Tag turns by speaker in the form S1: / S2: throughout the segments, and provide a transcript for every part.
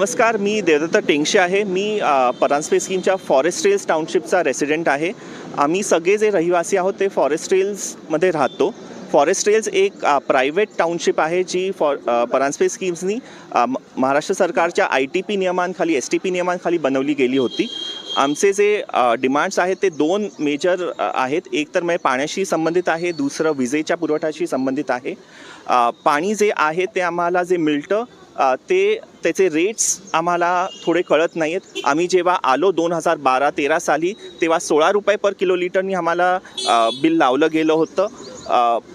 S1: नमस्कार मी देवदत्त टेंगशे आहे. मी परांजपे स्कीमच्या फॉरेस्ट रेल्स टाउनशिपचा रेसिडेंट आहे. आम्ही सगळे जे रहिवासी आहोत ते फॉरेस्ट रेल्समध्ये राहतो. फॉरेस्ट रेल्स एक प्रायव्हेट टाउनशिप आहे जी फॉर परांजपे स्कीम्सनी म- महाराष्ट्र सरकारच्या आय टी पी नियमांखाली एस टी पी नियमांखाली बनवली गेली होती. आमचे जे डिमांड्स आहेत ते दोन मेजर आहेत. एक तर म्हणजे पाण्याशी संबंधित आहे दुसरं विजेच्या पुरवठ्याशी संबंधित आहे. पाणी जे आहे ते आम्हाला जे मिळतं ते त्याचे रेट्स आम्हाला थोडे कळत नाही आहेत आम्ही जेव्हा आलो दोन हजार बारा तेरा साली तेव्हा सोळा रुपये पर किलो लिटरनी आम्हाला बिल लावलं गेलं होतं.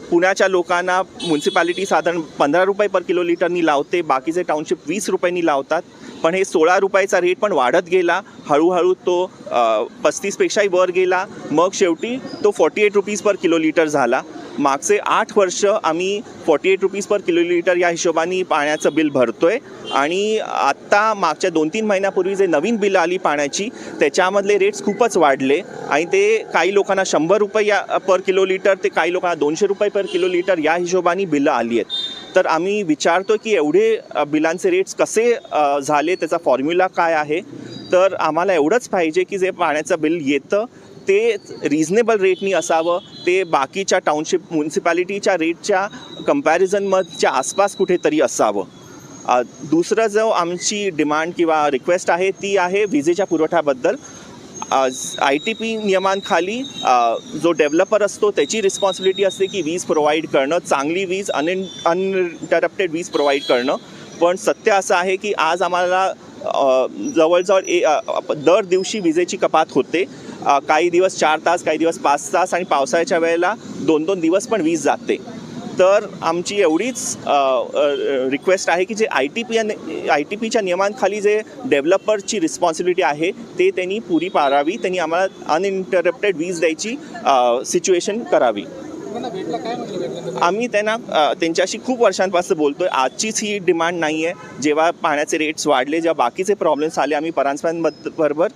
S1: पुण्याच्या लोकांना म्युन्सिपॅलिटी साधारण पंधरा रुपये पर किलो लिटरनी लावते बाकीचे टाउनशिप वीस रुपयांनी लावतात. पण हे सोळा रुपयाचा रेट पण वाढत गेला. हळूहळू तो पस्तीसपेक्षाही वर गेला. मग शेवटी तो forty eight rupees per kilo litre झाला. मागचे आठ वर्ष आम्ही forty eight rupees per kilolitre या हिशोबाने पाण्याचं बिल भरतो आहे आणि आत्ता मागच्या दोन तीन महिन्यापूर्वी जे नवीन बिल आली पाण्याची त्याच्यामधले रेट्स खूपच वाढले. आणि ते काही लोकांना शंभर रुपये या पर किलो लिटर ते काही लोकांना दोनशे रुपये पर किलो लिटर या हिशोबाने बिलं आली आहेत. तर आम्ही विचारतो की एवढे बिलांचे रेट्स कसे झाले त्याचा फॉर्म्युला काय आहे? तर आम्हाला एवढंच पाहिजे की जे पाण्याचं बिल येतं ते रिझनेबल रेटनी असावं. ते बाकीच्या टाउनशिप म्युन्सिपॅलिटीच्या रेटच्या कम्पॅरिझनमधच्या आसपास कुठेतरी असावं. दुसरं जो आमची डिमांड किंवा रिक्वेस्ट आहे ती आहे विजेच्या पुरवठ्याबद्दल आय टी पी नियमांखाली जो डेव्हलपर असतो त्याची रिस्पॉन्सिबिलिटी असते की वीज प्रोव्हाइड करणं चांगली वीज अन अनइंटरप्टेड वीज प्रोव्हाइड करणं. पण सत्य असं आहे की आज आम्हाला जवळजवळ ए दर दिवशी विजेची कपात होते. काही दिवस चार तास काही दिवस पाच तास आणि पावसाळ्याच्या वेळेला दोन दोन दिवस पण वीज जाते. तर आमची एवढीच रिक्वेस्ट आहे की जे I T P I T पीच्या नियमांखाली जे डेव्हलपरची रिस्पॉन्सिबिलिटी आहे ते त्यांनी पुरी पाळावी त्यांनी आम्हाला अनइंटरप्टेड वीज द्यायची सिच्युएशन करावी. आम्ही त्यांना त्यांच्याशी खूप वर्षांपासून बोलतोय. आजचीच ही डिमांड नाही आहे जेव्हा पाण्याचे रेट्स वाढले जेव्हा बाकीचे प्रॉब्लेम्स आले आम्ही बरोबर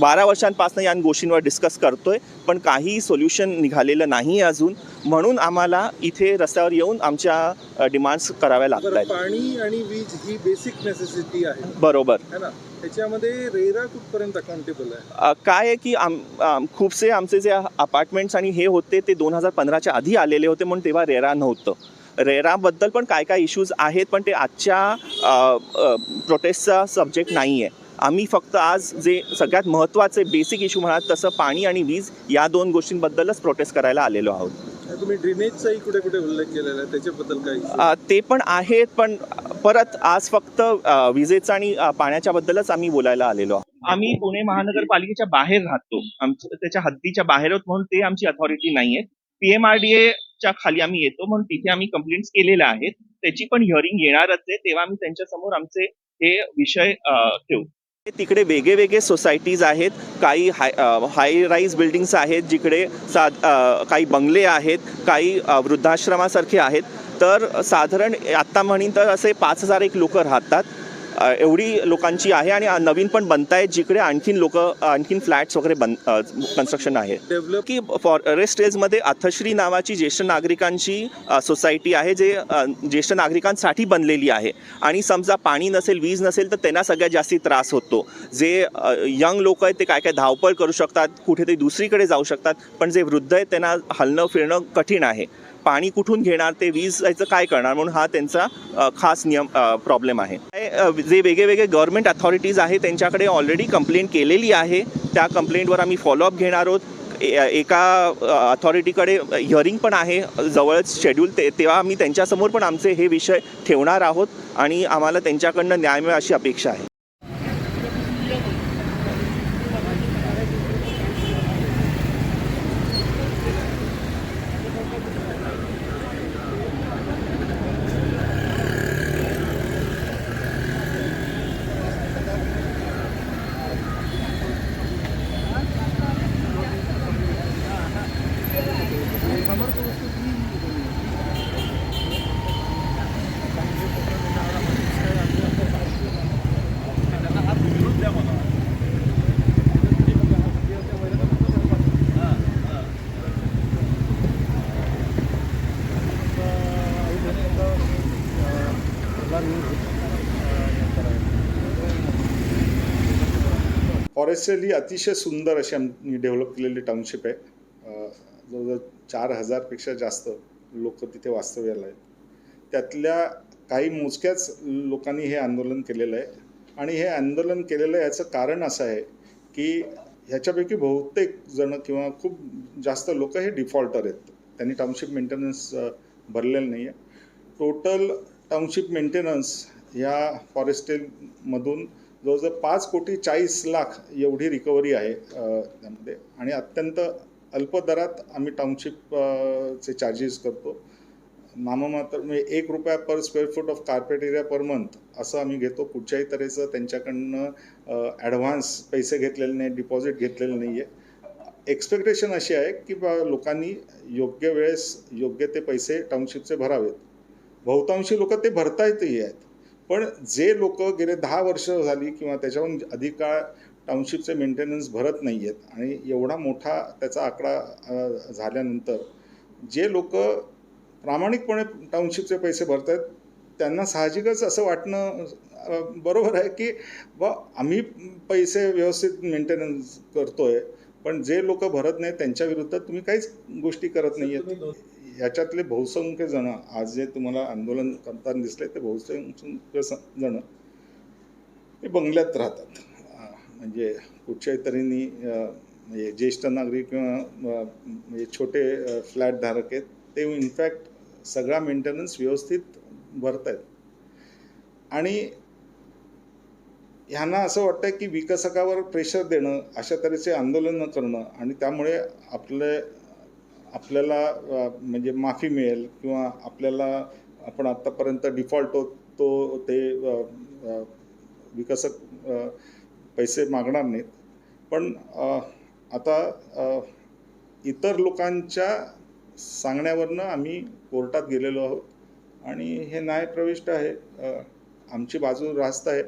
S1: बारा वर्षांपासून या गोष्टींवर डिस्कस करतोय. पण काही सोल्युशन निघालेलं नाही अजून. म्हणून आम्हाला इथे रस्त्यावर येऊन आमच्या डिमांड्स कराव्या लागत
S2: बरं
S1: आहेत
S2: पाणी आणि वीज ही बेसिक नेसेसिटी आहे.
S1: बरोबर.
S2: त्याच्यामध्ये रेरा कुठपर्यंत अकाउंटेबल आहे?
S1: काय आहे की आम आम- खूपसे आमचे जे अपार्टमेंट्स आणि हे होते ते दोन हजार पंधराच्या आधी आलेले होते म्हणून तेव्हा रेरा नव्हतं. रेराबद्दल पण काय काय इश्यूज आहेत पण ते आजच्या प्रोटेस्टचा सब्जेक्ट नाही आहे आम्ही फक्त आज जे सगळ्यात महत्त्वाचे बेसिक इश्यू म्हणाल तसं पाणी आणि वीज या दोन गोष्टींबद्दलच प्रोटेस्ट करायला आलेलो आहोत.
S2: तुम्ही ड्रेनेजचाही कुठे कुठे उल्लेख केलेला आहे? त्याच्याबद्दल काय
S1: अ, ते पण आहेत पण परत आज फक्त विजेचं आणि पाण्याच्या बद्दलच आम्ही बोलायला आलेलो आहोत. आम्ही पुणे महानगरपालिकेच्या बाहेर राहतो. आमच्या त्याच्या हद्दीच्या बाहेर आहोत म्हणून ते आमची अथॉरिटी नाही आहे पीएमआरडीए च्या खाली आम्ही येतो म्हणून तिथे आम्ही कंप्लेंट्स केलेल्या आहेत. त्याची पण हिअरिंग येणारच आहे तेव्हा आम्ही त्यांच्यासमोर आमचे हे विषय ठेवू. तिकडे वेगळे वेगळे सोसायटीज आहेत काही हाय हाय राईज बिल्डिंग्स आहेत जिकडे सा काही बंगले आहेत काही वृद्धाश्रमासारखे आहेत. तर साधारण आत्ता म्हणीन तर असे पाच हजार एक लोक राहतात. एवढी लोकांची आहे आणि नवीन पण बनत आहेत जिकडे आणखीन लोक आणखीन फ्लॅट्स वगैरे बन कन्स्ट्रक्शन आहे.
S2: डेव्हलप
S1: की फॉरेस्ट रेल्समध्ये अथश्री नावाची ज्येष्ठ नागरिकांची सोसायटी आहे जे ज्येष्ठ नागरिकांसाठी बनलेली आहे. आणि समजा पाणी नसेल वीज नसेल तर त्यांना सगळ्यात जास्ती त्रास होतो. जे यंग लोक आहेत ते काय काय धावपळ करू शकतात कुठेतरी दुसरीकडे जाऊ शकतात पण जे वृद्ध आहेत त्यांना हलणं फिरणं कठीण आहे. पाणी कुठून घेणार ते वीज याचं काय करणार म्हणून हा त्यांचा खास नियम प्रॉब्लेम आहे. जे वेगळे वेगळे गव्हर्नमेंट अथॉरिटीज आहे त्यांच्याकडे ऑलरेडी कंप्लेंट केलेली आहे. त्या कंप्लेंटवर आम्ही फॉलोअप घेणार आहोत. ए- एका अथॉरिटीकडे हिअरिंग पण आहे. जवळच शेड्यूल ते तेव्हा आम्ही त्यांच्यासमोर पण आमचे हे विषय ठेवणार आहोत आणि आम्हाला त्यांच्याकडनं न्याय मिळेल अशी अपेक्षा आहे.
S3: फॉरेस्टल ही अतिशय सुंदर अशी आम्ही डेव्हलप केलेली टाउनशिप आहे. जवळजवळ चार हजारपेक्षा जास्त लोक तिथे वास्तव्याला आहेत. त्यातल्या काही मोजक्याच लोकांनी हे आंदोलन केलेलं आहे. आणि हे आंदोलन केलेलं आहे याचं कारण असं आहे की ह्याच्यापैकी बहुतेक जण किंवा खूप जास्त लोक हे डिफॉल्टर आहेत. त्यांनी टाउनशिप मेंटेनन्स भरलेलं नाही आहे टोटल टाउनशिप मेंटेनन्स ह्या फॉरेस्टेलमधून जवळजवळ पाच कोटी चाळीस लाख एवढी रिकव्हरी आहे त्यामध्ये. आणि अत्यंत अल्प दरात आम्ही टाउनशिपचे चार्जेस करतो. नाममात्र म्हणजे एक रुपया per square foot of carpet area per month असं आम्ही घेतो. कुठच्याही तऱ्हेचं त्यांच्याकडनं ॲडव्हान्स पैसे घेतलेले नाही डिपॉझिट घेतलेलं नाही आहे एक्सपेक्टेशन अशी आहे की बा लोकांनी योग्य वेळेस योग्य ते पैसे टाउनशिपचे भरावेत. बहुतांशी लोक ते भरतायतही आहेत. पण जे लोक गेले दहा वर्ष झाली किंवा त्याच्याहून अधिक काळ टाउनशिपचे मेंटेनन्स भरत नाही आहेत आणि एवढा मोठा त्याचा आकडा झाल्यानंतर जे लोक प्रामाणिकपणे टाउनशिपचे पैसे भरत आहेत त्यांना साहजिकच असं वाटणं बरोबर आहे की बा आम्ही पैसे व्यवस्थित मेंटेनन्स करतोय पण जे लोक भरत नाहीत त्यांच्या विरुद्ध तुम्ही काहीच गोष्टी करत नाही आहेत ह्याच्यातले बहुसंख्य जण आज जे तुम्हाला आंदोलन करताना दिसले ते बहुसंख्य जण हे बंगल्यात राहतात. म्हणजे कुठच्याही तऱ्हेने म्हणजे ज्येष्ठ नागरिक किंवा म्हणजे छोटे फ्लॅट धारक आहेत ते इनफॅक्ट सगळा मेंटेनन्स व्यवस्थित भरत आहेत आणि ह्यांना असं वाटतं की विकसकावर प्रेशर देणं अशा तऱ्हेचे आंदोलनं करणं आणि त्यामुळे आपले आपल्याला म्हणजे माफी मिळेल किंवा आपल्याला आपण आत्तापर्यंत डिफॉल्ट होतो ते विकसक पैसे मागणार नाहीत. पण आता इतर लोकांच्या सांगण्यावरनं आम्ही कोर्टात गेलेलो आहोत आणि हे न्यायप्रविष्ट आहे. आमची बाजू रास्त आहे.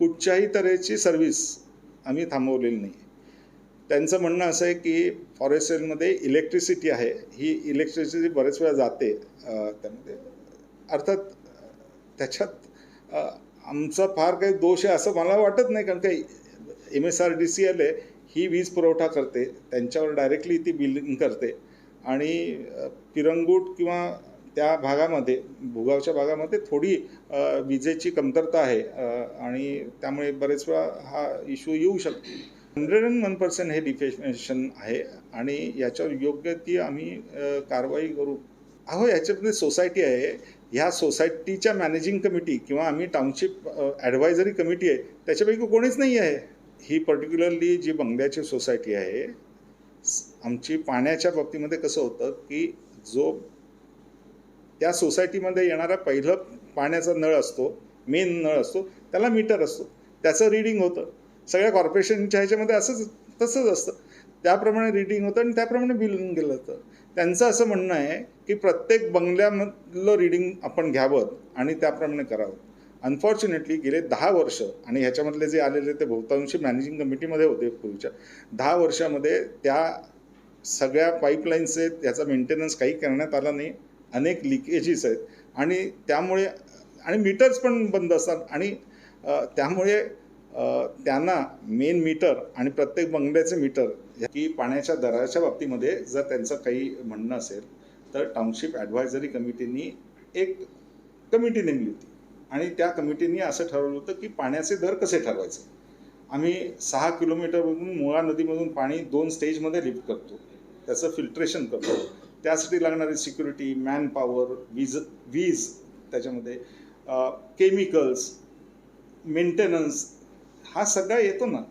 S3: कुठच्याही तऱ्हेची सर्व्हिस आम्ही थांबवलेली नाही त्यांचं म्हणणं असं आहे की फॉरेस्ट सेलमध्ये इलेक्ट्रिसिटी आहे. ही इलेक्ट्रिसिटी बरेच वेळा जाते त्यामध्ये. अर्थात त्याच्यात आमचा फार काही दोष आहे असं मला वाटत नाही. कारण काही M S R D C L आहे ही वीज पुरवठा करते. त्यांच्यावर डायरेक्टली ती बिलिंग करते. आणि पिरंगूट किंवा त्या भागामध्ये भूगावच्या भागामध्ये थोडी विजेची कमतरता आहे. आणि त्यामुळे बरेच वेळा हा इश्यू येऊ शकतो. हंड्रेड अँड वन पर्सेंट हे डिफेमेशन आहे आणि याच्यावर योग्य ती आम्ही कारवाई करू. अहो याच्यामध्ये सोसायटी आहे. ह्या सोसायटीच्या मॅनेजिंग कमिटी किंवा आम्ही टाउनशिप ॲडवायझरी कमिटी आहे त्याच्यापैकी कोणीच नाही आहे. ही पर्टिक्युलरली जी बंगल्याची सोसायटी आहे आमची पाण्याच्या बाबतीमध्ये कसं होतं की जो त्या सोसायटीमध्ये येणारा पहिलं पाण्याचा नळ असतो मेन नळ असतो त्याला मीटर असतो. त्याचं रिडिंग होतं. सगळ्या कॉर्पोरेशनच्या ह्याच्यामध्ये असंच तसंच असतं. त्याप्रमाणे रिडिंग होतं आणि त्याप्रमाणे बिलिंग गेलं जातं त्यांचं असं म्हणणं आहे की प्रत्येक बंगल्यामधलं रिडिंग आपण घ्यावं आणि त्याप्रमाणे करावं. अनफॉर्च्युनेटली गेले दहा वर्ष आणि ह्याच्यामधले जे आलेले ते बहुतांशी मॅनेजिंग कमिटीमध्ये होते पूर्वीच्या. दहा वर्षामध्ये त्या सगळ्या पाईपलाईन्स आहेत याचा मेंटेनन्स काही करण्यात आला नाही. अनेक लिकेजेस आहेत. आणि त्यामुळे आणि मीटर्स पण बंद असतात. आणि त्यामुळे त्यांना मेन मीटर आणि प्रत्येक बंगल्याचे मीटर की पाण्याच्या दराच्या बाबतीमध्ये जर त्यांचं काही म्हणणं असेल तर टाउनशिप ॲडवायझरी कमिटीनी एक कमिटी नेमली होती. आणि त्या कमिटीनी असं ठरवलं होतं की पाण्याचे दर कसे ठरवायचे? आम्ही सहा किलोमीटरमधून मुळा नदीमधून पाणी दोन स्टेजमध्ये लिफ्ट करतो. त्याचं फिल्ट्रेशन करतो. त्यासाठी लागणारी सिक्युरिटी मॅन पॉवर वीज वीज त्याच्यामध्ये केमिकल्स मेंटेनन्स हा सगळा येतो ना